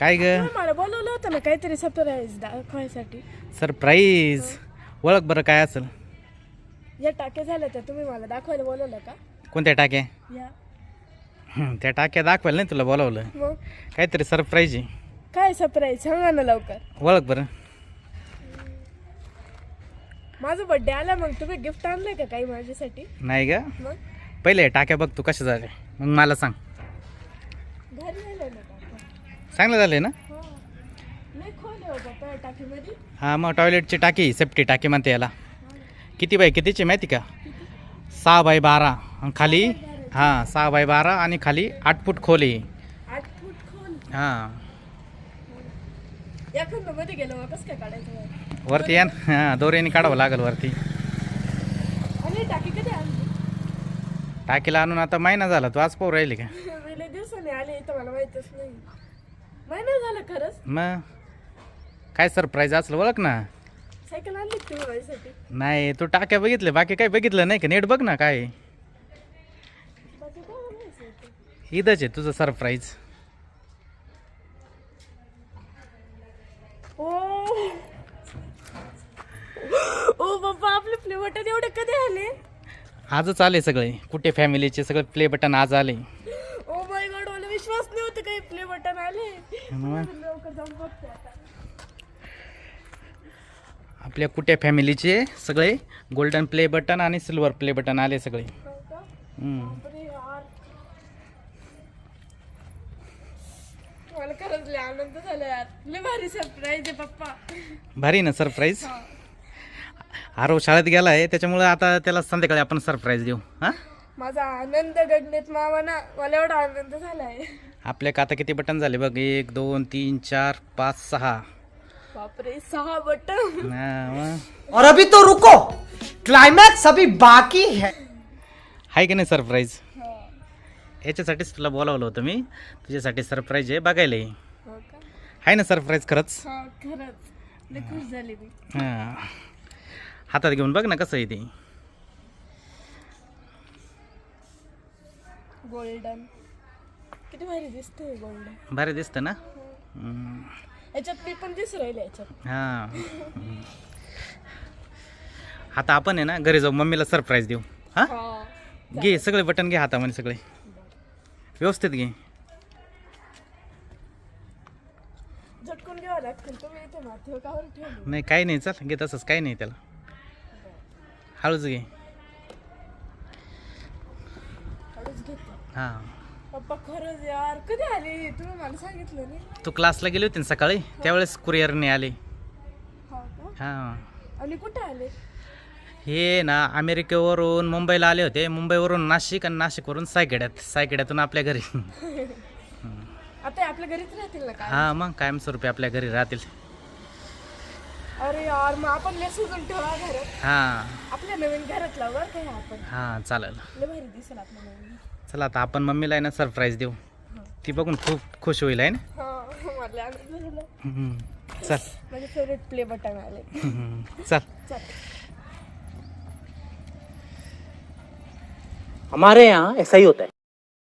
काय ग? मला बोलवलं होतं ना काहीतरी सरप्राईज दाखवायसाठी सरप्राईज ओळख बरं काय असेल? या टाक्या झाल्या तर तुम्ही मला दाखवायला बोलवलं का? कोणत्या टाक्या? या. हं, त्या टाक्या दाखवायला नाही तुला बोलावलं. मग? काहीतरी सरप्राईज आहे. काय सरप्राईज सांगा ना लवकर. ओळख बरं. माझा बर्थडे आला मग तुम्ही गिफ्ट आणलंय का काही माझ्यासाठी? नाही ग. मग? पहिले टाक्या बघ तू कशा झाले? मग मला सांग. चांगलं झाले ना? हा. नाही खोल हो मग टॉयलेटची टाकी सेफ्टी टाकी म्हणते याला. किती बाय कितीची माहिती का? सहा बाय बारा. खाली हां सहा बाय बारा आणि खाली आठ फूट खोल आहे. हां? वरती या ना. हां दोऱ्याने काढावं लागेल वरती. टाकीला आणून आता महिना झाला तू आज पाहू राहिली का? दिवसाने आले मला माहितच नाही. महिना झाला खरंच. मग काय सरप्राईज असलं ओळख ना? सायकल आणली का तुम्ही माझ्यासाठी नाही तू टाक्या बघितले बाकी काही बघितलं नाही का? नेट बघ ना काय. आहे. बाकी काय आणायचं होतं? ईदच आहे तुझं सरप्राईज ओ. ओ बाप्पा आपले प्ले बटन एवढे कधी आले? आजच आले सगळे. कुठे फॅमिलीचे सगळे प्ले बटन आज आले. विश्वास नाही होता काही प्ले बटन आले. मग लवकर जाऊन बघते आता. आपल्या कुठे फॅमिलीचे सगळे गोल्डन प्ले बटन आणि सिल्वर प्ले बटन आले सगळे. का? हम्म. बापरे यार. मला खरंच लय आनंद झाला यार. लय भारी सरप्राईज आहे पप्पा. भारी ना सरप्राईज. आरव शाळेत गेला आहे त्याच्यामुळे आता त्याला संध्याकाळी आपण सरप्राईज देऊ हां? माझा आनंद गगनेत मावा ना मला एवढा आनंद झालाय. आपल्या आता किती बटन झाले बघ? एक दोन तीन चार पाच सहा. बापरे सहा बटन. हा. और अभी तो रुको। क्लाइमैक्स अभी बाकी है। आहे की नाही सरप्राईज याच्यासाठीच तुला बोलावलं होतं मी. तुझ्यासाठी सरप्राईज आहे बघायला ये. हो आहे ना सरप्राईज खरंच? हा खरंच. लय खुश झाली मी. हां. हातात घेऊन बघ ना कसं आहे ते. गोल्डन. किती भारी दिसते गोल्डन. भारी दिसतं ना? हम्म. याच्यात मी पण दिसू राहिले याच्यात. हां. हम्म. आता आपण आहे ना घरी जाऊ मम्मीला सरप्राईज देऊ. हां? हा. घे सगळे बटन घे हातामध्ये सगळे. व्यवस्थित घे. झटकून घ्यावं लागतील तुम्ही इथे माथेवर कावर ठेवली? नाही काही नाही चल घे तसंच काही नाही त्याला. हळूच घे हळूच घेते हां. पप्पा खरंच यार कधी आले? तुम्ही मला सांगितलं नाही. तू क्लासला गेली होती ना सकाळी? त्यावेळेस कुरिअरने आले. हा का? हां. आणि कुठे आले? हे ना अमेरिकेवरून मुंबईला आले होते. मुंबईवरून नाशिक आणि नाशिकवरून सायखेड्यात. सायखेड्यातून आपल्या घरी. आता हे आपल्या घरीच राहतील ना काय? हां मग कायमस्वरूपी आपल्या घरी राहतील. अरे यार मग आपण लय सजून ठेवा घरात. हां. आपल्या नवीन घरातला वर काय आपण? हां चालेल. लय भारी दिसेल आपल्या नवीन. चला आता आपण मम्मीला आहे ना सरप्राईज देऊ. ती बघून खूप खुश होईल आहे ना? हा हम्म. चल. माझे फेवरेट प्ले बटन आले. हम्म. चल. चल. हमारे यहाँ ऐसा ही होता है।